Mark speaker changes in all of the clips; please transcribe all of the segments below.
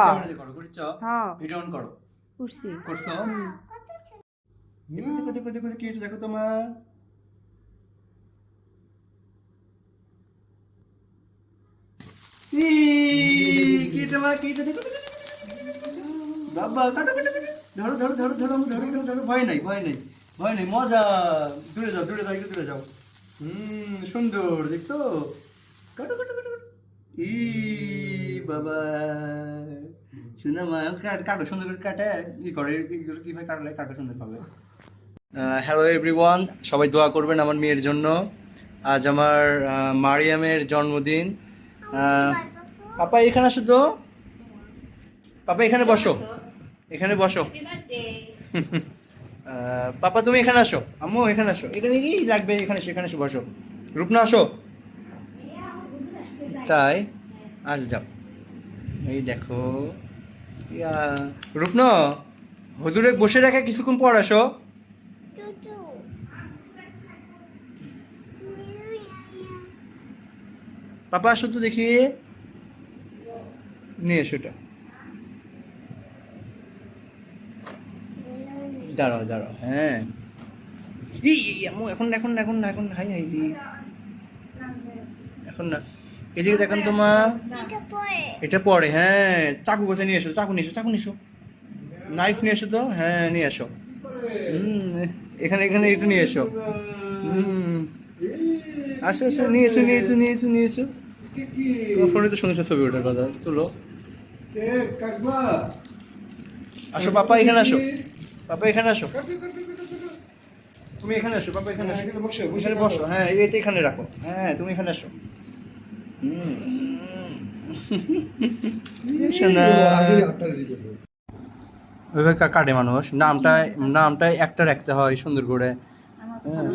Speaker 1: ক্যামেরাতে করো করিচ্ছ
Speaker 2: হ্যাঁ
Speaker 1: ভিডিও অন করো
Speaker 2: করছি
Speaker 1: করছ দেখো দেখো দেখো দেখো কি দেখো তোমার ই, মা, কি দেখো, দেখো, দেখো, দেখো। বাবা কাটো কাটো কাটো। ধরো ধরো ধরো ধরো ধরো ধরো ধরো ভয় নাই ভয় নাই ভয় নাই মজা দূরে যাও দূরে যাও একটু দূরে যাও হুম সুন্দর দেখতো কাটো কাটো কাটো কাটো। ই বাবা শোনা মা কাটো সুন্দর করে কাটে ই করে এগুলো কীভাবে কাটলে কাটো সুন্দর হবে? হ্যালো এভরিওয়ান সবাই দোয়া করবেন আমার মেয়ের জন্য। আজ আমার মারিয়ামের জন্মদিন। পাপা এখানে আসো তো। পাপা এখানে বসো। এখানে বসো। পাপা তুমি এখানে আসো। আম্মু এখানে আসো। এখানে কি লাগবে? এখানে এসো এখানে এসে বসো। রূপনা আসো। তাই? আজ যাও। এই দেখো। রূপন হুজুরে বসে রাখা কিছুক্ষণ পর আসো। পাপা আসো তো দেখি। নিয়ে এসো এটা। দাঁড়াও দাঁড়াও হ্যাঁ। ই এখন এখন এখন না, এখন হাই হাই। এখন না। এদিকে দেখেন তোমা এটা পরে। হ্যাঁ চাকু কোথায় নিয়ে এসো চাকু নিয়ে এসো চাকু নিয়ে এসো। নাইফ নিয়ে এসো তো হ্যাঁ নিয়ে এসো। এখানে এখানে একটু নিয়ে এসো। আসো আসো নিয়ে এসো নিয়ে এসো নিয়ে এসো নিয়ে এসো। তোমার ফোনে তো সুন্দর ছবি ওঠার কথা তুলো। আসো পাপা এখানে আসো। পাপা এখানে আসো। তুমি এখানে আসো পাপা এখানে আসো। বসো হ্যাঁ এইটা এখানে রাখো। হ্যাঁ তুমি এখানে আসো। ওইভাবে কাটে মানুষ। নামটা নামটা একটা রাখতে হয় সুন্দর করে।
Speaker 2: আমার
Speaker 1: হ্যাঁ।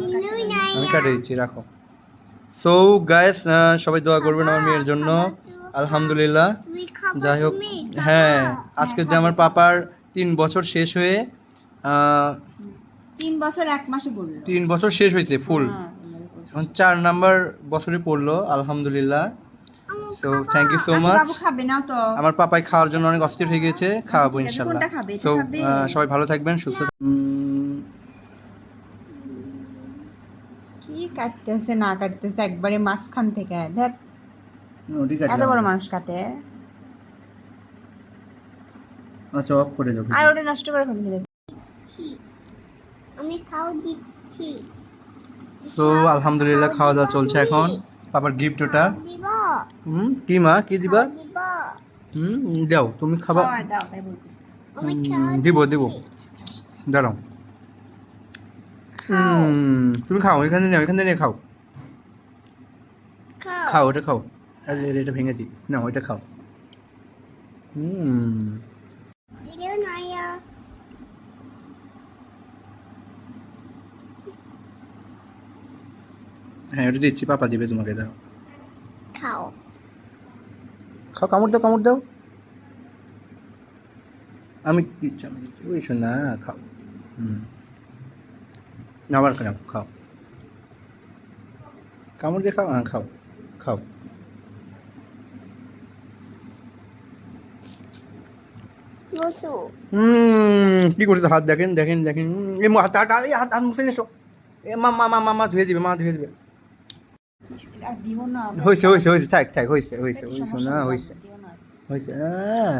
Speaker 1: আমি কাটে দিচ্ছি রাখো। সো গাইস সবাই দোয়া করবেন আমার মেয়ের জন্য। আলহামদুলিল্লাহ। যাই হোক হ্যাঁ আজকে যে আমার পাপার তিন বছর শেষ হয়ে
Speaker 2: তিন বছর এক মাসে
Speaker 1: তিন বছর শেষ হয়েছে ফুল।
Speaker 2: হ্যাঁ।
Speaker 1: এখন চার নাম্বার বছরে পড়ল আলহামদুলিল্লাহ। সো থ্যাংক ইউ সো
Speaker 2: আচ্ছা,
Speaker 1: মাচ
Speaker 2: বাবু খাবে না তো।
Speaker 1: আমার পাপাই খাওয়ার জন্য অনেক অস্থির হয়ে গেছে খাওয়াবো ইনশাল্লাহ। তো সবাই ভালো থাকবেন সুস্থ
Speaker 2: কি কাটতেছে না কাটতেছে একবারে মাঝখান থেকে দেখ এত বড় মানুষ কাটে।
Speaker 1: আচ্ছা অফ করে যাব।
Speaker 2: আর ওটা নষ্ট করে দেখ
Speaker 3: আমি খাও দিচ্ছি।
Speaker 1: তো আলহামদুলিল্লাহ খাওয়া দাওয়া চলছে এখন। পাপার গিফট ওটা। হুম কি মা? কি দিবা? হুম দাও তুমি খাবা।
Speaker 3: খাও
Speaker 1: দিব দিব। দাঁড়াও। হুম তুমি খাও এখানে নিয়ে এখানে নিয়ে খাও।
Speaker 3: খাও।
Speaker 1: খাও ওটা খাও। এটা ভেঙে দিই না ওইটা খাও। হুম
Speaker 3: ভিডিও নাইয়া
Speaker 1: হ্যাঁ ওটা দিচ্ছি পাপা দিবে তোমাকে দাও।
Speaker 3: খাও।
Speaker 1: খাও কামড় দাও কামড় দাও। আমি দিচ্ছি আমি দিচ্ছি। ওই শোন না খাও। হুম। আবার খাও খাও। কামড় দিয়ে খাও হ্যাঁ খাও খাও। হুম কি করছে? হাত দেখেন দেখেন দেখেন। এ মা- হাত হাত হাত হাত মুছে এসো এ মা মা মা মা মা ধুয়ে দিবে মা ধুয়ে দিবে। হয়েছে হয়েছে হয়েছে থাক থাক হয়েছে হয়েছে হয়েছে না? হয়েছে হয়েছে আহ,